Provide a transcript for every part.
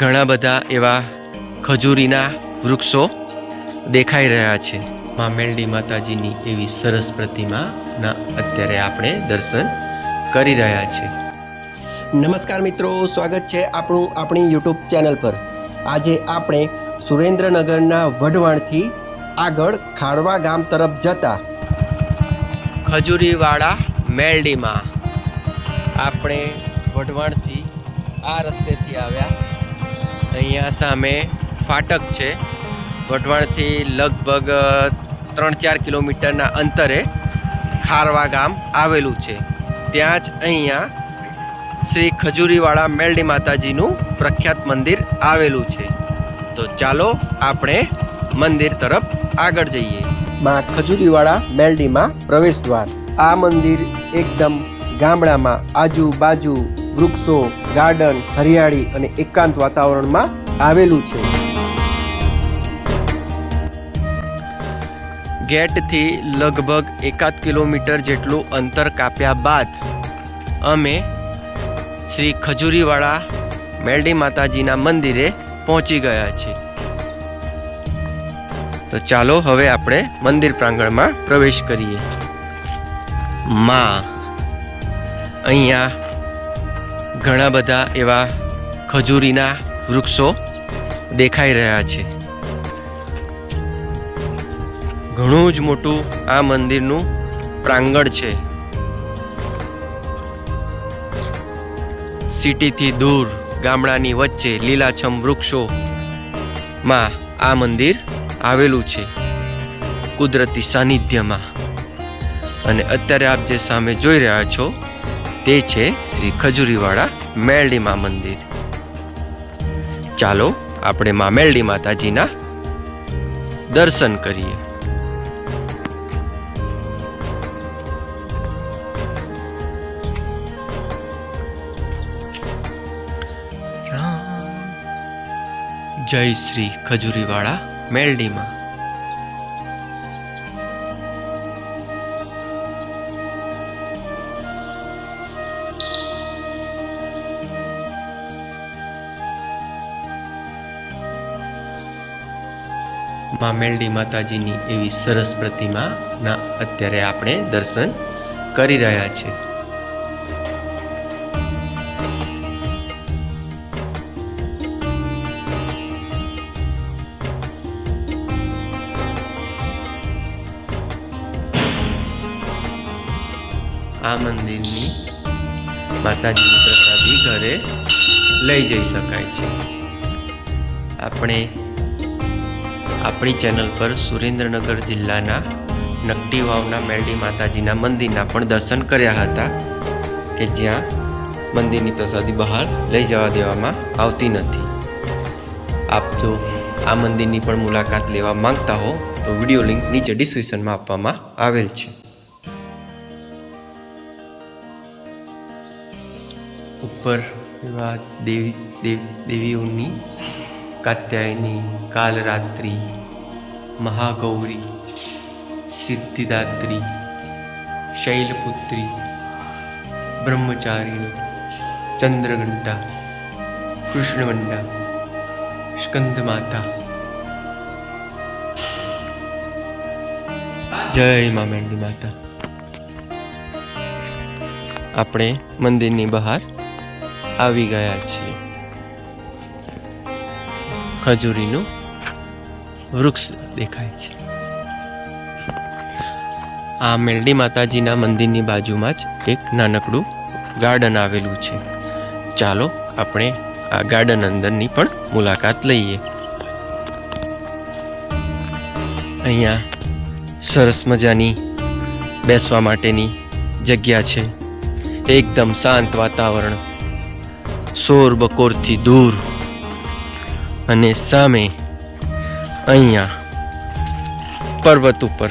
ઘણા બધા એવા ખજૂરીના વૃક્ષો દેખાઈ રહ્યા છે. મામેલડી માતાજીની એવી સરસ પ્રતિમાના અત્યારે આપણે દર્શન કરી રહ્યા છે. નમસ્કાર મિત્રો, સ્વાગત છે આપણું આપણી યુટ્યુબ ચેનલ પર. આજે આપણે સુરેન્દ્રનગરના વઢવાણથી આગળ ખાડવા ગામ તરફ જતા ખજૂરીવાળા મેલડીમાં આપણે વઢવાણથી આ રસ્તેથી આવ્યા. અહીંયા સામે ફાટક છે. વઢવાણથી લગભગ ત્રણ ચાર કિલોમીટરના અંતરે ખારવા ગામ આવેલું છે. ત્યાં જ અહીંયા શ્રી ખજૂરીવાળા મેલડી માતાજીનું પ્રખ્યાત મંદિર આવેલું છે. તો ચાલો આપણે મંદિર તરફ આગળ જઈએ. માં ખજૂરીવાળા મેલડીમાં પ્રવેશ દ્વાર આ મંદિર એકદમ ગામડામાં આજુબાજુ વૃક્ષો, ગાર્ડન, હરિયાળી અને એકાંત વાતાવરણમાં આવેલું છે. ગેટથી લગભગ એકાદ કિલોમીટર જેટલું અંતર કાપ્યા બાદ અમે શ્રી ખજૂરીવાળા મેલડી માતાજીના મંદિરે પહોંચી ગયા છીએ. તો ચાલો હવે આપણે મંદિર પ્રાંગણમાં પ્રવેશ કરીએ. માં, અહીંયા ઘણા બધા એવા ખજૂરીના વૃક્ષો દેખાઈ રહ્યા છે. ઘણું જ મોટું આ મંદિરનું પ્રાંગણ છે. સિટીથી દૂર ગામડાની વચ્ચે લીલાછમ વૃક્ષોમાં આ મંદિર આવેલું છે, કુદરતી સાનિધ્યમાં. અને અત્યારે આપ જે સામે જોઈ રહ્યા છો તે છે શ્રી ખજૂરીવાળા મેલડીમા મંદિર. ચાલો આપણે મા મેલડી માતાજીના દર્શન કરીએ. જય શ્રી ખજૂરીવાળા મેલડીમાં મા મેલડી માતાજીની એવી સરસ પ્રતિમાના અત્યારે આપણે દર્શન કરી રહ્યા છે આ મંદિરની માતાજીની પ્રસાદી ઘરે લઈ જઈ શકાય છે. આપણે આપણી ચેનલ પર સુરેન્દ્રનગર જિલ્લાના નકટી વાવના મેલડી માતાજીના મંદિરના પણ દર્શન કર્યા હતા કે જ્યાં મંદિરની પ્રસાદી બહાર લઈ જવા દેવામાં આવતી નથી. આપ જો આ મંદિરની પણ મુલાકાત લેવા માંગતા હો, તો વીડિયો લિંક નીચે ડિસ્ક્રિપ્શનમાં આપવામાં આવેલ છે. ઉપર એવા દેવ દેવીઓની કાત્યાયની કાલરાત્રિ મહાગૌરી સિદ્ધિદાત્રી શૈલપુત્રી બ્રહ્મચારીણી ચંદ્રઘંટા કૃષ્ણવંડા સ્કંદમાતા જય મા મેંડી માતા આપણે મંદિરની બહાર આવી ગયા છીએ. ખજૂરીનું વૃક્ષ દેખાય છે. આ મેલડી માતાજીના મંદિરની બાજુમાં જ એક નાનકડું ગાર્ડન આવેલું છે. ચાલો આપણે આ ગાર્ડન અંદરની પણ મુલાકાત લઈએ. અહીંયા સરસ મજાની બેસવા માટેની જગ્યા છે. એકદમ શાંત વાતાવરણ. શોર બકોરથી દૂર અને સામે અહીંયા પર્વત ઉપર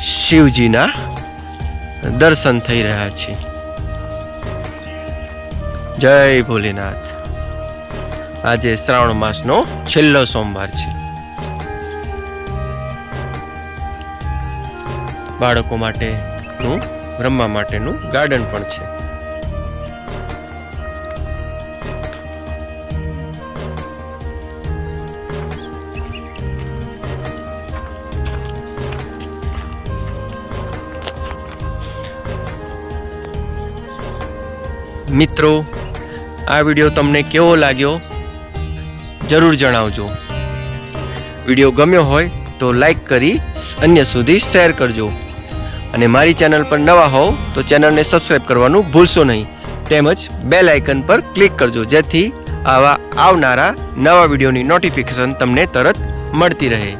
શિવજીના દર્શન થઈ રહ્યા છે. જય ભોલેનાથ. આજે શ્રાવણ માસનો છેલ્લો સોમવાર છે. બાળકો માટેનું, રમવા માટેનું ગાર્ડન પણ છે. મિત્રો, આ વીડિયો તમને કેવો લાગ્યો? જરૂર જણાવજો. વીડિયો ગમ્યો હોય તો લાઈક કરી અન્ય સુધી શેર કરજો. અને મારી ચેનલ પર નવા હોવ તો ચેનલને સબસ્ક્રાઈબ કરવાનું ભૂલશો નહીં. તેમજ બેલ આઇકન પર ક્લિક કરજો, જેથી આવા આવનારા નવા વિડીયોની નોટિફિકેશન તમને તરત મળતી રહે.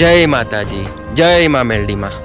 જય માતાજી, જય મા મેલડીમાં.